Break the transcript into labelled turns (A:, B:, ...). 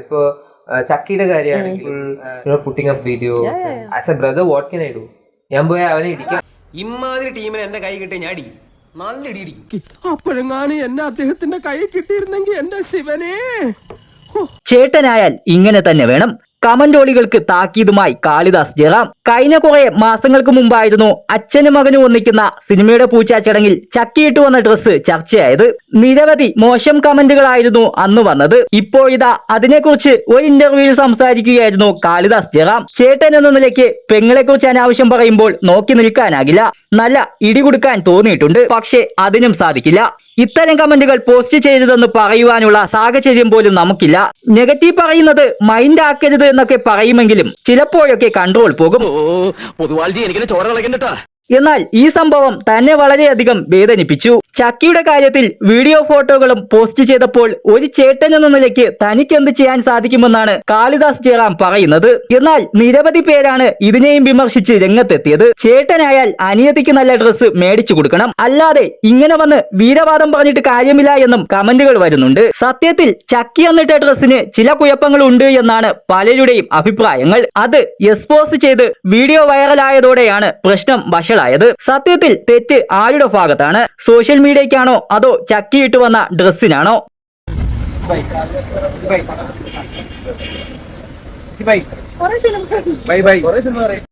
A: ഇപ്പൊ ചക്കിയുടെ കാര്യമാണെങ്കിൽ putting up video as a brother what can I do ഞാൻ പോയി അവനെ ഇടിക്കാം.
B: ഇമാതിരി ടീമിന് എന്റെ കൈ കിട്ടിയ ഞാൻ അടി നല്ല ഇടി ഇടിക്കും.
C: അപ്പോഴെങ്ങാനും എന്നെ അദ്ദേഹത്തിന്റെ കൈ കിട്ടിയിരുന്നെങ്കിൽ എന്റെ ശിവനെ.
D: ചേട്ടനായാൽ ഇങ്ങനെ തന്നെ വേണം. കമന്റോളികൾക്ക് താക്കീതുമായി കാളിദാസ് ജയറാം. കഴിഞ്ഞ കുറെ മാസങ്ങൾക്ക് മുമ്പായിരുന്നു അച്ഛനും മകനും ഒന്നിക്കുന്ന സിനിമയുടെ പൂച്ചാ ചടങ്ങിൽ ചക്കിയിട്ട് വന്ന ഡ്രസ്സ് ചർച്ചയായത്. നിരവധി മോശം കമന്റുകളായിരുന്നു അന്ന് വന്നത്. ഇപ്പോഴിതാ അതിനെക്കുറിച്ച് ഒരു ഇന്റർവ്യൂവിൽ സംസാരിക്കുകയായിരുന്നു കാളിദാസ് ജയറാം. ചേട്ടൻ എന്ന നിലയ്ക്ക് പെങ്ങളെക്കുറിച്ച് അനാവശ്യം പറയുമ്പോൾ നോക്കി നിൽക്കാനാകില്ല. നല്ല ഇടി കൊടുക്കാൻ തോന്നിയിട്ടുണ്ട്. പക്ഷേ അതിനും സാധിക്കില്ല. ഇത്തരം കമന്റുകൾ പോസ്റ്റ് ചെയ്തതെന്ന് പറയുവാനുള്ള സാഹചര്യം പോലും നമുക്കില്ല. നെഗറ്റീവ് പറയുന്നത് മൈൻഡ് ആക്കരുത് എന്നൊക്കെ പറയുമെങ്കിലും ചിലപ്പോഴൊക്കെ കൺട്രോൾ പോകും. എന്നാൽ ഈ സംഭവം തന്നെ വളരെയധികം വേദനിപ്പിച്ചു. ചക്കിയുടെ കാര്യത്തിൽ വീഡിയോ ഫോട്ടോകളും പോസ്റ്റ് ചെയ്തപ്പോൾ ഒരു ചേട്ടൻ എന്ന നിലയ്ക്ക് തനിക്ക് എന്ത് ചെയ്യാൻ സാധിക്കുമെന്നാണ് കാളിദാസ് ജയറാം പറയുന്നത്. എന്നാൽ നിരവധി പേരാണ് ഇതിനെയും വിമർശിച്ച് രംഗത്തെത്തിയത്. ചേട്ടനായാൽ അനിയത്തിക്ക് നല്ല ഡ്രസ്സ് മേടിച്ചു കൊടുക്കണം. അല്ലാതെ ഇങ്ങനെ വന്ന് വീരവാദം പറഞ്ഞിട്ട് കാര്യമില്ല എന്നും കമന്റുകൾ വരുന്നുണ്ട്. സത്യത്തിൽ ചക്കി എന്നിട്ട ഡ്രസ്സിന് ചില കുഴപ്പങ്ങളുണ്ട് എന്നാണ് പലരുടെയും അഭിപ്രായങ്ങൾ. അത് എക്സ്പോസ് ചെയ്ത് വീഡിയോ വൈറലായതോടെയാണ് പ്രശ്നം വഷളായത്. സത്യത്തിൽ തെറ്റ് ആരുടെ ഭാഗത്താണ്? സോഷ്യൽ മീഡിയയ്ക്കാണോ? അതോ ചക്കിയിട്ട് വന്ന ഡ്രസ്സിനാണോ?
A: Bye bye.